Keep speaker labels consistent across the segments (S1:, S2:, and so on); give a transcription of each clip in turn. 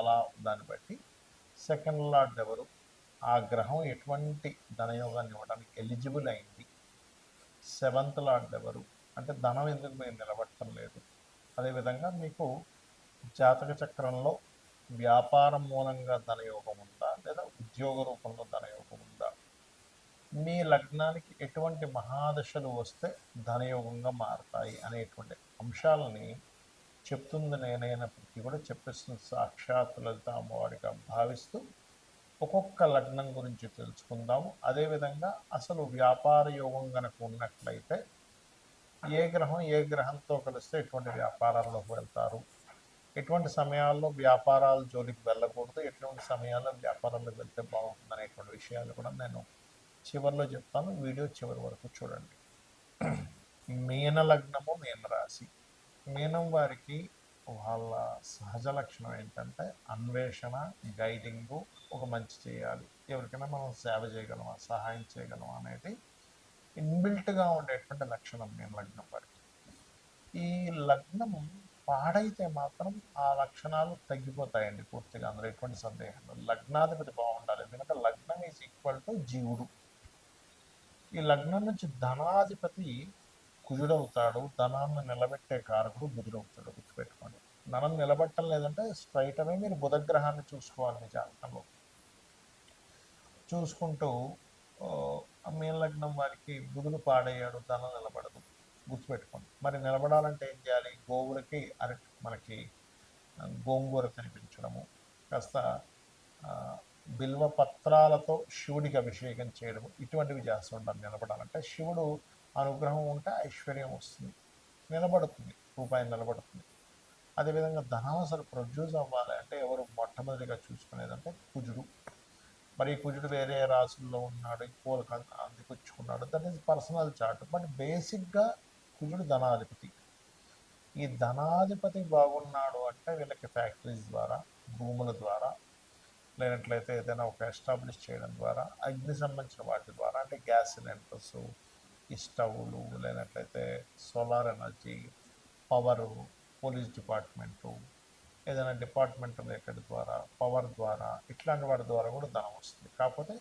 S1: అలా దాన్ని బట్టి సెకండ్ లార్డ్ ఎవరు? ఆ గ్రహం ఎటువంటి ధనయోగాన్ని ఇవ్వడానికి ఎలిజిబుల్ అయింది. సెవెంత్ లార్డ్ ఎవరు? అంటే ధనం ఎందుకు మీరు నిలబడటం లేదు? అదేవిధంగా మీకు జాతక చక్రంలో వ్యాపారం మూలంగా ధనయోగం ఉందా? లేదా ఉద్యోగ రూపంలో ధనయోగం ఉందా? మీ లగ్నానికి ఎటువంటి మహాదశలు వస్తే ధనయోగంగా మారతాయి అనేటువంటి అంశాలని చెప్తుంది నేనైనప్పటికీ కూడా చెప్పేస్తుంది. సాక్షాత్ లలిత అమ్మవారిగా భావిస్తూ ఒక్కొక్క లగ్నం గురించి తెలుసుకుందాము. అదేవిధంగా అసలు వ్యాపార యోగం కనుక ఉన్నట్లయితే ఏ గ్రహం ఏ గ్రహంతో కలిస్తే ఎటువంటి వ్యాపారాల్లోకి వెళ్తారు? ఎటువంటి సమయాల్లో వ్యాపారాల జోలికి వెళ్ళకూడదు? ఎటువంటి సమయాల్లో వ్యాపారాలకు వెళ్తే బాగుంటుంది అనేటువంటి విషయాలు కూడా నేను చివరిలో చెప్తాను. వీడియో చివరి వరకు చూడండి. మీన లగ్నము మీన రాశి. మీనం వారికి వాళ్ళ సహజ లక్షణం ఏంటంటే అన్వేషణ గైడింగు ఒక మంచి చేయాలి. ఎవరికైనా మనం సేవ చేయగలమా సహాయం చేయగలమా అనేది ఇన్బిల్ట్గా ఉండేటువంటి లక్షణం నేను లగ్నం వారికి. ఈ లగ్నం పాడైతే మాత్రం ఆ లక్షణాలు తగ్గిపోతాయండి పూర్తిగా అందులో ఎటువంటి సందేహం లగ్నాధిపతి బాగుండాలి ఎందుకంటే లగ్నం ఈజ్ ఈక్వల్ టు జీవుడు. ఈ లగ్నం నుంచి ధనాధిపతి కుజుడవుతాడు ధనాన్ని నిలబెట్టే కారకుడు బుధుడవుతాడు గుర్తుపెట్టుకోండి. ధనం నిలబెట్టం లేదంటే స్ట్రైట్ అవే మీరు బుధగ్రహాన్ని చూసుకోవాలి మీ జాతకంలో. చూసుకుంటూ మీన లగ్నం వారికి బుధుడు పాడయ్యాడు ధనం నిలబడదు గుర్తుపెట్టుకోండి. మరి నిలబడాలంటే ఏం చేయాలి? గోవులకి అరటి మనకి గోంగూర కనిపించడము కాస్త బిల్వ పత్రాలతో శివుడికి అభిషేకం చేయడం ఇటువంటివి చేస్తుండాలి నిలబడాలంటే. శివుడు అనుగ్రహం ఉంటే ఐశ్వర్యం వస్తుంది. నిలబడుతుంది. రూపాయి నిలబడుతుంది. అదేవిధంగా ధనం అసలు ప్రొడ్యూస్ అవ్వాలి. అంటే ఎవరు మొట్టమొదటిగా చూసుకునేదంటే కుజుడు. మరి కుజుడు వేరే రాసుల్లో ఉన్నాడు ఇంకోలకు అంద- అందిపుచ్చుకున్నాడు that is personal chart but బేసిక్గా కుజుడు ధనాధిపతి. ఈ ధనాధిపతి బాగున్నాడు అంటే వీళ్ళకి ఫ్యాక్టరీస్ ద్వారా భూముల ద్వారా లేనట్లయితే ఏదైనా ఒక ఎస్టాబ్లిష్ చేయడం ద్వారా అగ్ని సంబంధించిన వాటి ద్వారా అంటే గ్యాస్ సిలిండర్స్ స్టవ్లు లేనట్లయితే solar energy power police department ఏదైనా డిపార్ట్మెంట్ రిలేటెడ్ ద్వారా పవర్ ద్వారా ఇట్లాంటి వాటి ద్వారా కూడా ధనం వస్తుంది. కాకపోతే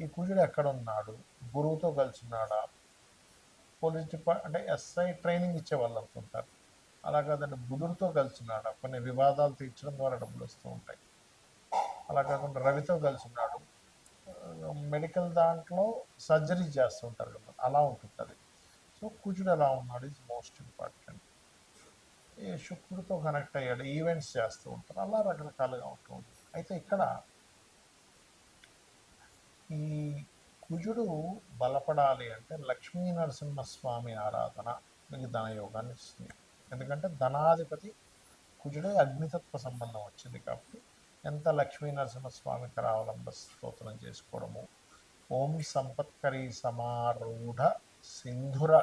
S1: ఈ కుజుడు ఎక్కడ ఉన్నాడు గురువుతో కలిసి ఉన్నాడా పోలీస్ డిపార్ట్ అంటే ఎస్ఐ ట్రైనింగ్ ఇచ్చే వాళ్ళు అనుకుంటారు అలా కాదండి బుధుడితో కలిసి ఉన్నాడా కొన్ని వివాదాలు తీర్చడం ద్వారా డబ్బులు వస్తూ ఉంటాయి. అలా కాకుండా రవితో కలిసి ఉన్నాడు మెడికల్ దాంట్లో సర్జరీ చేస్తూ ఉంటారు కదా అలా ఉంటుంటుంది. సో కుజుడు ఎలా ఉన్నాడు? ఇస్ మోస్ట్ ఇంపార్టెంట్ ఈ శుక్రుడితో కనెక్ట్ అయ్యాడు ఈవెంట్స్ చేస్తూ ఉంటారు అలా రకరకాలుగా ఉంటూ ఉంటుంది అయితే ఇక్కడ ఈ కుజుడు బలపడాలి అంటే లక్ష్మీ నరసింహస్వామి ఆరాధన మీకు ధనయోగాన్ని ఇస్తుంది. ఎందుకంటే ధనాధిపతి కుజుడే అగ్నితత్వ సంబంధం వచ్చింది కాబట్టి ఎంత లక్ష్మీ నరసింహస్వామి కరావలంబ స్తోత్రం చేసుకోవడము? ఓం సంపత్కరీ సమారూఢ సింధుర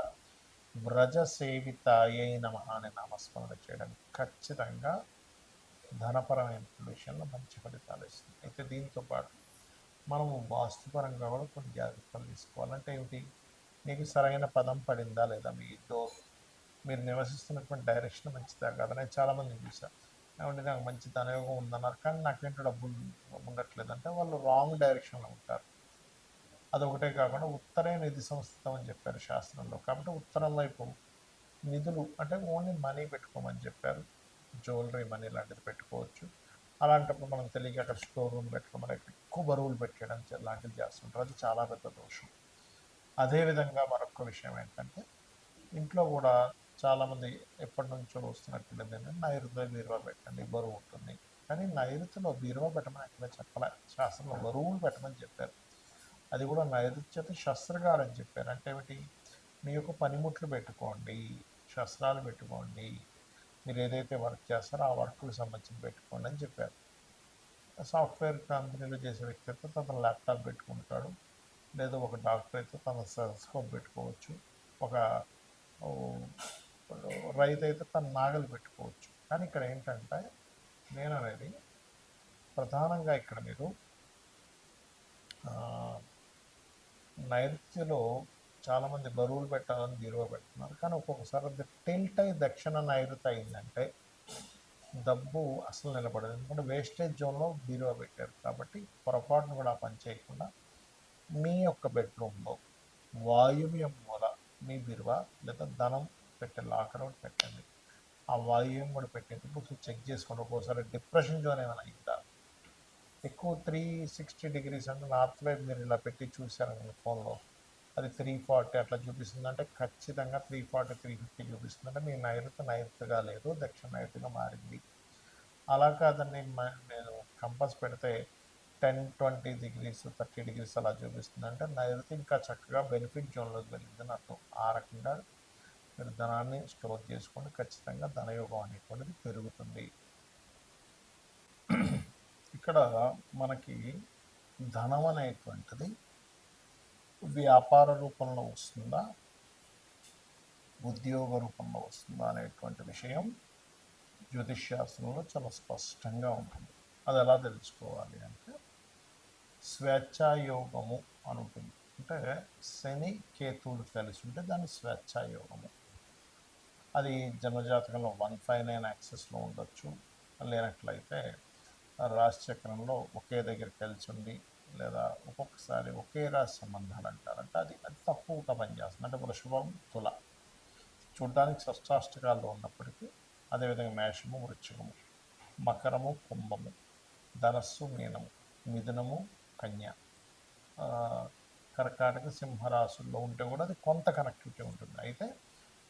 S1: వ్రజ సేవితాయై నమ అనే నామస్మరణ చేయడం ఖచ్చితంగా ధనపరమైన విషయంలో మంచి ఫలితాలు ఇస్తుంది. అయితే దీంతో పాటు మనము వాస్తుపరంగా కూడా కొన్ని జాగ్రత్తలు తీసుకోవాలంటే ఏమిటి? మీకు సరైన పదం పడిందా లేదా? మీ డోర్ మీరు నివసిస్తున్నటువంటి డైరెక్షన్ మంచిదా కదా? నేను చాలామంది చూశాను. ఏమంటే నాకు మంచి తనయోగం ఉందన్నారు. కానీ నాకేంటో డబ్బులు ఉండట్లేదు అంటే వాళ్ళు రాంగ్ డైరెక్షన్లో ఉంటారు. అదొకటే కాకుండా ఉత్తరే నిధి సంస్థం అని చెప్పారు శాస్త్రంలో. కాబట్టి ఉత్తరం వైపు నిధులు అంటే ఓన్లీ మనీ పెట్టుకోమని చెప్పారు. జ్యువెలరీ మనీ లాంటిది పెట్టుకోవచ్చు. అలాంటప్పుడు మనం తెలియక అక్కడ స్టోర్ రూమ్ పెట్టుకోమని ఎక్కువ బరువులు పెట్టడం లాంటిది చేస్తుంటారు. అది చాలా పెద్ద దోషం. అదేవిధంగా మరొక విషయం ఏంటంటే ఇంట్లో కూడా చాలామంది ఎప్పటి నుంచో వస్తున్నట్టు ఏంటంటే నైరుతిలో బీరువా పెట్టండి బరువు ఉంటుంది. కానీ నైరుతిలో బీరువా పెట్టమని అక్కడ చెప్పలే. శాస్త్రంలో బరువులు పెట్టమని చెప్పారు. అది కూడా నైరుత్యత శస్త్రగాడు అని చెప్పారు. అంటే ఏమిటి? మీ యొక్క పనిముట్లు పెట్టుకోండి శస్త్రాలు పెట్టుకోండి. మీరు ఏదైతే వర్క్ చేస్తారో ఆ వర్క్కి సంబంధించి పెట్టుకోండి అని చెప్పారు. సాఫ్ట్వేర్ కంపెనీలో చేసే వ్యక్తి అయితే తన ల్యాప్టాప్ పెట్టుకుంటాడు. లేదా ఒక డాక్టర్ అయితే తన స్కోప్ పెట్టుకోవచ్చు. ఒక రైతు అయితే తన నాగలి పెట్టుకోవచ్చు. కానీ ఇక్కడ ఏంటంటే నేను అనేది ప్రధానంగా ఇక్కడ మీరు నైరుతిలో చాలామంది బరువులు పెట్టాలని బీరువా పెడుతున్నారు. కానీ ఒక్కొక్కసారి అది టిల్ట్ అయి దక్షిణ నైరుతి అయిందంటే డబ్బు అసలు నిలబడదు. ఎందుకంటే వేస్టేజ్ జోన్లో బీరువా పెట్టారు కాబట్టి పొరపాటును కూడా పని చేయకుండా మీ యొక్క బెడ్రూమ్లో వాయువ్యం మూల మీ బీరువా లేదా ధనం పెట్టే లాకర్ ఒకటి పెట్టండి. ఆ వాల్యూమ్ కూడా పెట్టేటప్పుడు చెక్ చేసుకోండి ఒక్కోసారి. డిప్రెషన్ జోన్ ఏమైనా అయిందా? ఎక్కువ త్రీ సిక్స్టీ డిగ్రీస్ అంటే నార్త్ వైపు మీరు ఇలా పెట్టి చూసారు మీ ఫోన్లో. అది త్రీ ఫార్టీ అట్లా చూపిస్తుంది. అంటే ఖచ్చితంగా త్రీ ఫార్టీ త్రీ ఫిఫ్టీ చూపిస్తుంది. అంటే మీ నైరుతి నైరుతిగా లేదు దక్షిణ నైరుతిగా మారింది. అలా కాదండి నేను కంపస్ పెడితే ten twenty degrees thirty degrees అలా చూపిస్తుంది. అంటే నైరుతి ఇంకా చక్కగా బెనిఫిట్ జోన్లోకి వెళ్ళిందని అర్థం ఆ రకంగా మీరు ధనాన్ని స్టోర్ చేసుకుంటే ఖచ్చితంగా ధనయోగం అనేటువంటిది పెరుగుతుంది. ఇక్కడ మనకి ధనం అనేటువంటిది వ్యాపార రూపంలో వస్తుందా? ఉద్యోగ రూపంలో వస్తుందా అనేటువంటి విషయం జ్యోతిష్ శాస్త్రంలో చాలా స్పష్టంగా ఉంటుంది. అది ఎలా తెలుసుకోవాలి అంటే స్వేచ్ఛాయోగము అని ఉంటుంది అంటే శని కేతువులు కలిసి ఉంటే దాన్ని స్వేచ్ఛాయోగము. అది జన్మజాతకంలో వన్ ఫైవ్ నైన్ యాక్సెస్లో ఉండొచ్చు. లేనట్లయితే రాశి చక్రంలో ఒకే దగ్గర కలిసి ఉండి లేదా ఒక్కొక్కసారి ఒకే రాశి సంబంధాలు అంటారంటే అది అది తక్కువగా పనిచేస్తుంది. అంటే వృషభం తుల. చూడడానికి షష్టాష్టకాల్లో ఉన్నప్పటికీ అదేవిధంగా మేషము వృక్షకము మకరము కుంభము ధనస్సు మీనము మిథునము కన్య. కర్కాటక సింహరాశుల్లో ఉంటే కూడా అది కొంత కనెక్టివిటీ ఉంటుంది. అయితే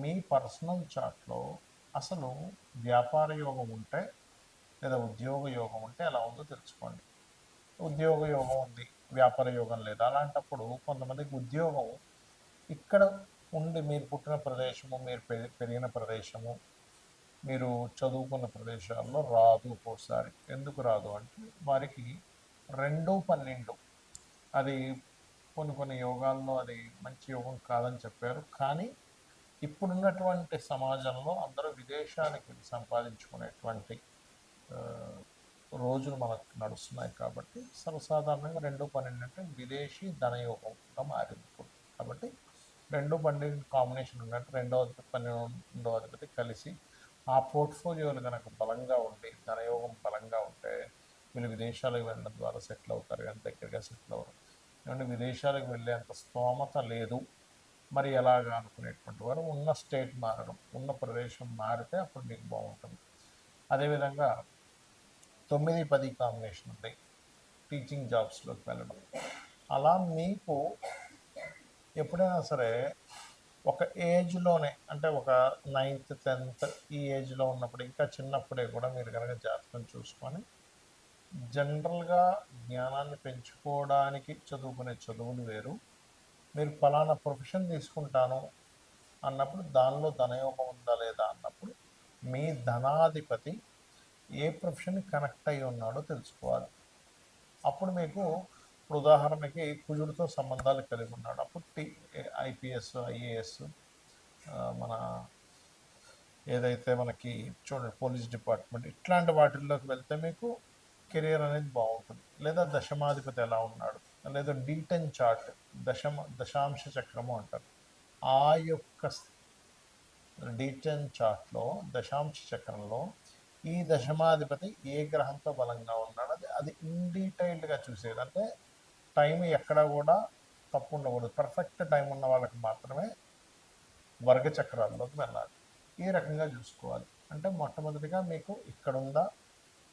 S1: మీ పర్సనల్ చార్ట్లో అసలు వ్యాపార యోగం ఉంటే లేదా ఉద్యోగ యోగం ఉంటే ఎలా ఉందో తెలుసుకోండి. ఉద్యోగ యోగం ఉంది వ్యాపార యోగం లేదు. అలాంటప్పుడు కొంతమందికి ఉద్యోగం ఇక్కడ ఉండి మీరు పుట్టిన ప్రదేశము మీరు పెరిగిన ప్రదేశము మీరు చదువుకున్న ప్రదేశాల్లో రాదు ఒక్కోసారి. ఎందుకు రాదు అంటే వారికి రెండు పన్నెండు అది కొన్ని కొన్ని యోగాల్లో అది మంచి యోగం కాదని చెప్పారు. కానీ ఇప్పుడున్నటువంటి సమాజంలో అందరూ విదేశానికి సంపాదించుకునేటువంటి రోజులు మనకు నడుస్తున్నాయి కాబట్టి సర్వసాధారణంగా రెండు పన్నెండు అంటే విదేశీ ధనయోగంగా మారింది ఇప్పుడు. కాబట్టి రెండు పన్నెండు కాంబినేషన్ ఉన్నట్టు రెండవ అధిపతి పన్నెండవ అధిపతి కలిసి ఆ పోర్ట్ఫోలియోలు కనుక బలంగా ఉండి ధనయోగం బలంగా ఉంటే వీళ్ళు విదేశాలకు వెళ్ళడం ద్వారా సెటిల్ అవుతారు కానీ దగ్గరగా సెటిల్ అవ్వరు. ఏమంటే విదేశాలకు వెళ్ళేంత స్తోమత లేదు. మరి ఎలాగా అనుకునేటువంటి వారు ఉన్న స్టేట్ మారడం ఉన్న ప్రదేశం మారితే అప్పుడు మీకు బాగుంటుంది. అదేవిధంగా తొమ్మిది పది కాంబినేషన్ ఉంది టీచింగ్ జాబ్స్లోకి వెళ్ళడం. అలా మీకు ఎప్పుడైనా సరే ఒక ఏజ్లోనే అంటే ఒక నైన్త్ టెన్త్ ఈ ఏజ్లో ఉన్నప్పుడు ఇంకా చిన్నప్పుడే కూడా మీరు కనుక జాతకం చూసుకొని జనరల్గా జ్ఞానాన్ని పెంచుకోవడానికి చదువుకునే చదువులు వేరు. మీరు ఫలానా ప్రొఫెషన్ తీసుకుంటాను అన్నప్పుడు దానిలో ధనయోగం ఉందా లేదా అన్నప్పుడు మీ ధనాధిపతి ఏ ప్రొఫెషన్ కనెక్ట్ అయి ఉన్నాడో తెలుసుకోవాలి. అప్పుడు మీకు ఇప్పుడు ఉదాహరణకి కుజుడితో సంబంధాలు కలిగి ఉన్నాడు. అప్పుడు టీ ఐపీఎస్ ఐఏఎస్ మన ఏదైతే మనకి చూడండి పోలీస్ డిపార్ట్మెంట్ ఇట్లాంటి వాటిల్లోకి వెళ్తే మీకు కెరియర్ అనేది బాగుంటుంది. లేదా దశమాధిపతి ఎలా ఉన్నాడు. లేదా డీటెన్ చార్ట్ దశమ దశాంశ చక్రము అంటారు. ఆ యొక్క డీటెన్ చార్ట్లో దశాంశ చక్రంలో ఈ దశమాధిపతి ఏ గ్రహంతో బలంగా ఉన్నాడు అది అది ఇన్ డీటెయిల్డ్గా చూసేది. అంటే టైం ఎక్కడా కూడా తప్పు ఉండకూడదు. పర్ఫెక్ట్ టైం ఉన్న వాళ్ళకి మాత్రమే వర్గ చక్రాల్లోకి వెళ్ళాలి. ఈ రకంగా చూసుకోవాలి. అంటే మొట్టమొదటిగా మీకు ఇక్కడ ఉందా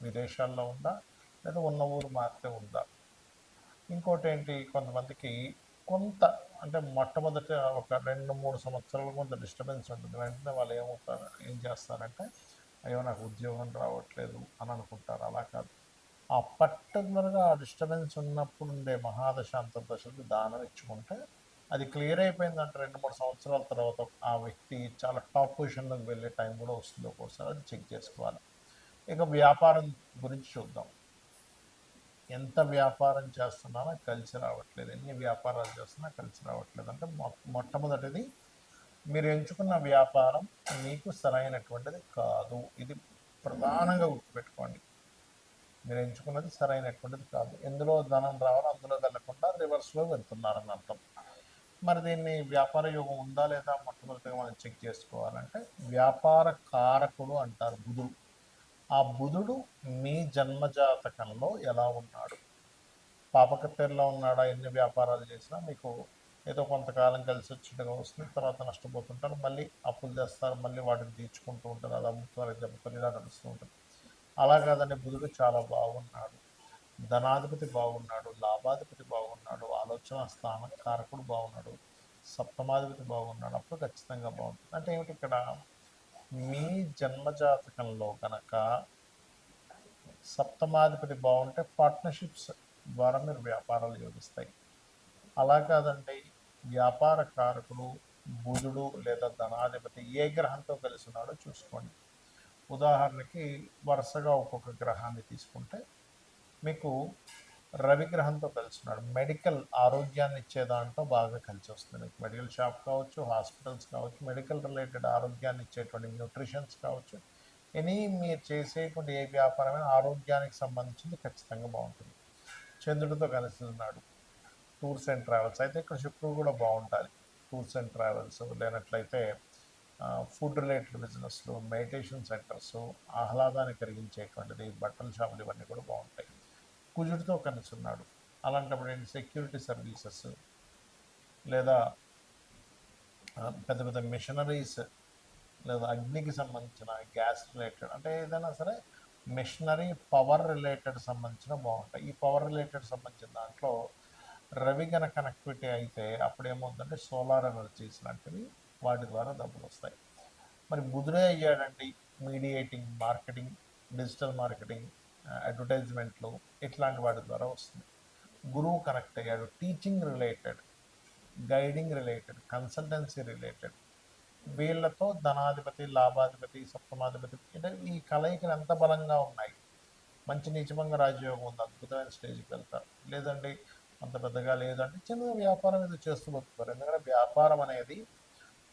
S1: విదేశాల్లో ఉందా లేదా ఉన్న ఊరు మారితే ఉందా? ఇంకోటి ఏంటి? కొంతమందికి కొంత అంటే మొట్టమొదట ఒక రెండు మూడు సంవత్సరాలు కొంత డిస్టర్బెన్స్ ఉంటుంది. వెంటనే వాళ్ళు ఏమవుతారు? ఏం చేస్తారంటే అయ్యో నాకు ఉద్యోగం రావట్లేదు అని అనుకుంటారు. అలా కాదు. ఆ పర్టికులర్గా ఆ డిస్టర్బెన్స్ ఉన్నప్పుడు ఉండే మహాదశ అంతర్దశకు దానం ఇచ్చుకుంటే అది క్లియర్ అయిపోయిందంటే రెండు మూడు సంవత్సరాల తర్వాత ఆ వ్యక్తి చాలా టాప్ పొజిషన్లోకి వెళ్ళే టైం కూడా వస్తుంది ఒక్కోసారి. అది చెక్ చేసుకోవాలి. ఇక వ్యాపారం గురించి చూద్దాం. ఎంత వ్యాపారం చేస్తున్నానో కలిసి రావట్లేదు. ఎన్ని వ్యాపారాలు చేస్తున్నా కలిసి రావట్లేదు. అంటే మొ- మొట్టమొదటిది మీరు ఎంచుకున్న వ్యాపారం మీకు సరైనటువంటిది కాదు. ఇది ప్రధానంగా గుర్తుపెట్టుకోండి. మీరు ఎంచుకున్నది సరైనటువంటిది కాదు. ఎందులో ధనం రావాలో అందులో వెళ్ళకుండా రివర్స్లో వెళ్తున్నారని అర్థం. మరి దీన్ని వ్యాపార యోగం ఉందా లేదా మొట్టమొదటిగా మనం చెక్ చేసుకోవాలంటే వ్యాపార కారకుడు అంటారు బుధుడు. ఆ బుధుడు మీ జన్మజాతకంలో ఎలా ఉన్నాడు? పాపకట్టెల్లో ఉన్నాడా? ఎన్ని వ్యాపారాలు చేసినా మీకు ఏదో కొంతకాలం కలిసి వచ్చినట్టుగా వస్తుంది. తర్వాత నష్టపోతుంటారు. మళ్ళీ అప్పులు చేస్తారు మళ్ళీ వాటిని తీర్చుకుంటూ ఉంటారు. అది అమ్ముతారు ఇది అమ్ముతారు ఇలా నడుస్తూ ఉంటుంది అలా కాదని బుధుడు చాలా బాగున్నాడు. ధనాధిపతి బాగున్నాడు. లాభాధిపతి బాగున్నాడు. ఆలోచన స్థానం కారకుడు బాగున్నాడు. సప్తమాధిపతి బాగున్నాడు. అప్పుడు ఖచ్చితంగా బాగుంటుంది. అంటే ఏమిటి ఇక్కడ మీ జన్మజాతకంలో కనుక సప్తమాధిపతి బాగుంటే పార్ట్నర్షిప్స్ ద్వారా మీరు వ్యాపారాలు యోగిస్తాయి అలా కాదండి. వ్యాపార కారకులు బుధుడు లేదా ధనాధిపతి ఏ గ్రహంతో కలిసి ఉన్నాడో చూసుకోండి. ఉదాహరణకి వరుసగా ఒక్కొక్క గ్రహాన్ని తీసుకుంటే మీకు రవిగ్రహంతో కలిసి ఉన్నాడు మెడికల్ ఆరోగ్యాన్ని ఇచ్చే దాంట్లో బాగా కలిసి వస్తుంది. మీకు మెడికల్ షాప్ కావచ్చు హాస్పిటల్స్ కావచ్చు మెడికల్ రిలేటెడ్ ఆరోగ్యాన్ని ఇచ్చేటువంటి న్యూట్రిషన్స్ కావచ్చు ఎనీ మీరు చేసేటువంటి ఏ వ్యాపారమైన ఆరోగ్యానికి సంబంధించింది ఖచ్చితంగా బాగుంటుంది. చంద్రుడితో కలిసి ఉన్నాడు. Tours and travels. అయితే ఇక్కడ శుక్రుడు కూడా బాగుంటుంది టూర్స్ అండ్ ట్రావెల్స్ లేనట్లయితే ఫుడ్ రిలేటెడ్ బిజినెస్లు మెడిటేషన్ సెంటర్స్ ఆహ్లాదాన్ని కలిగించేటువంటిది బట్టల షాపులు ఇవన్నీ కూడా బాగుంటాయి. కుజుడితో కలిసి అలాంటప్పుడు ఏంటి? సెక్యూరిటీ సర్వీసెస్ లేదా పెద్ద పెద్ద మిషనరీస్ లేదా అగ్నికి సంబంధించిన గ్యాస్ రిలేటెడ్ అంటే ఏదైనా సరే మిషనరీ పవర్ రిలేటెడ్ సంబంధించిన బాగుంటాయి. ఈ పవర్ రిలేటెడ్ సంబంధించిన దాంట్లో రవి గన కనెక్టివిటీ అయితే అప్పుడు ఏమవుతుందంటే సోలార్ ఎనర్జీస్ లాంటివి వాటి ద్వారా డబ్బులు వస్తాయి. మరి బుధుడే అయ్యాడండి. మీడియేటింగ్ మార్కెటింగ్ డిజిటల్ మార్కెటింగ్ అడ్వర్టైజ్మెంట్లు ఇట్లాంటి వాటి ద్వారా వస్తుంది. గురువు కనెక్ట్ అయ్యాడు. Teaching related guiding related consultancy related వీళ్ళతో ధనాధిపతి లాభాధిపతి సప్తమాధిపతి అంటే ఈ కలయికలు ఎంత బలంగా ఉన్నాయి? మంచి నిజమంగా రాజయోగం ఉంది? అద్భుతమైన స్టేజ్కి వెళ్తారు. లేదండి అంత పెద్దగా లేదంటే చిన్న వ్యాపారం ఏదో చేస్తూ బతుకుతారు. ఎందుకంటే వ్యాపారం అనేది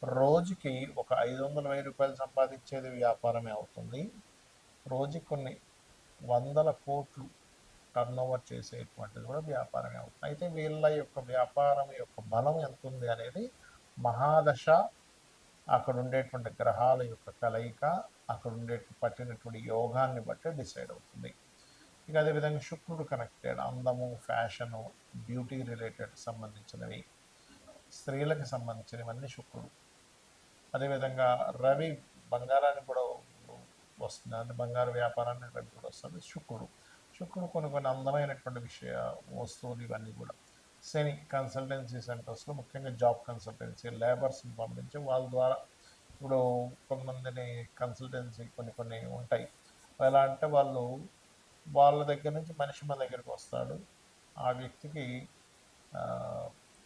S1: రోజుకి ఒక ఐదు వందల వెయ్యి రూపాయలు సంపాదించేది వ్యాపారమే అవుతుంది. రోజుకి కొన్ని వందల కోట్లు టర్నోవర్ చేసేటువంటిది కూడా వ్యాపారమే అవుతుంది. అయితే వీళ్ళ యొక్క వ్యాపారం యొక్క బలం ఎంత ఉంది అనేది మహాదశ అక్కడ ఉండేటువంటి గ్రహాల యొక్క కలయిక అక్కడ ఉండే పట్టినటువంటి యోగాన్ని బట్టి డిసైడ్ అవుతుంది. ఇక అదేవిధంగా శుక్రుడు కనెక్టెడ్ అందము ఫ్యాషను బ్యూటీ రిలేటెడ్ సంబంధించినవి స్త్రీలకు సంబంధించినవన్నీ శుక్రుడు. అదేవిధంగా రవి బంగారాన్ని కూడా వస్తుంది. అంటే బంగారు వ్యాపారాన్ని రవి కూడా వస్తుంది. శుక్రుడు. శుక్రుడు కొన్ని కొన్ని అందమైనటువంటి విషయ వస్తువులు ఇవన్నీ కూడా. శని కన్సల్టెన్సీ సెంటర్స్లో ముఖ్యంగా జాబ్ కన్సల్టెన్సీ లేబర్స్ని పంపించి వాళ్ళ ద్వారా ఇప్పుడు కొంతమందిని కన్సల్టెన్సీ కొన్ని కొన్ని ఉంటాయి. ఎలా అంటే వాళ్ళు వాళ్ళ దగ్గర నుంచి మనిషి మన దగ్గరికి వస్తాడు. ఆ వ్యక్తికి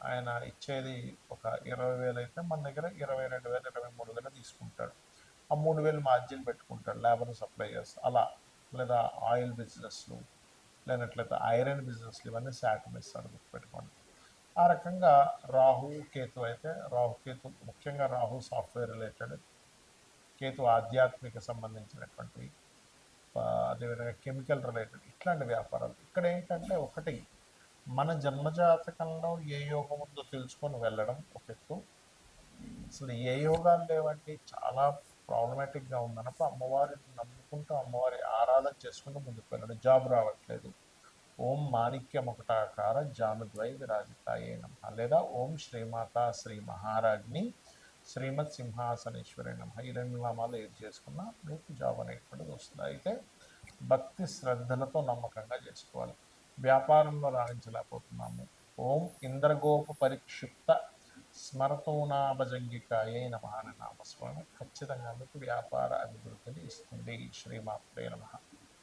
S1: ఆయన ఇచ్చేది ఒక ఇరవై వేలు అయితే మన దగ్గర ఇరవై రెండు వేలు ఇరవై మూడు వేలు తీసుకుంటాడు. ఆ మూడు వేలు మార్జిన్ పెట్టుకుంటాడు లేబర్ సప్లై అలా లేదా ఆయిల్ బిజినెస్లు లేనట్లయితే ఐరన్ బిజినెస్లు ఇవన్నీ శాఖం ఇస్తాడు గుర్తుపెట్టుకోండి ఆ రకంగా రాహు కేతు అయితే రాహు కేతు ముఖ్యంగా రాహు సాఫ్ట్వేర్ రిలేటెడ్ కేతు ఆధ్యాత్మిక సంబంధించినటువంటి అదేవిధంగా కెమికల్ రిలేటెడ్ ఇట్లాంటి వ్యాపారాలు. ఇక్కడ ఏంటంటే ఒకటి మన జన్మజాతకంలో ఏ యోగం ఉందో తెలుసుకొని వెళ్ళడం ఒక ఎత్తు. అసలు ఏ యోగాలు లేవండి చాలా ప్రాబ్లమాటిక్గా ఉందన్నప్పుడు అమ్మవారిని నమ్ముకుంటూ అమ్మవారి ఆరాధన చేసుకుంటూ ముందుకు వెళ్ళడం. జాబ్ రావట్లేదు. ఓం మాణిక్యం ఒకటాకార జానుద్వై విరాజితాయే నమ. లేదా ఓం శ్రీమాత శ్రీ మహారాజ్ని శ్రీమత్ సింహాసనేశ్వరి నమ. ఈ రెండు నామాలు ఏది చేసుకున్నా మీకు జాబ్ అనేటువంటిది వస్తుంది. అయితే భక్తి శ్రద్ధలతో నమ్మకంగా చేసుకోవాలి. వ్యాపారంలో రాణించలేకపోతున్నాము. ఓం ఇంద్రగోప పరిక్షిప్త స్మరతోనాభజంగికాయ నమ అనే నామస్మరణ ఖచ్చితంగా మీకు వ్యాపార అభివృద్ధిని ఇస్తుంది. శ్రీమాత్రే నమ.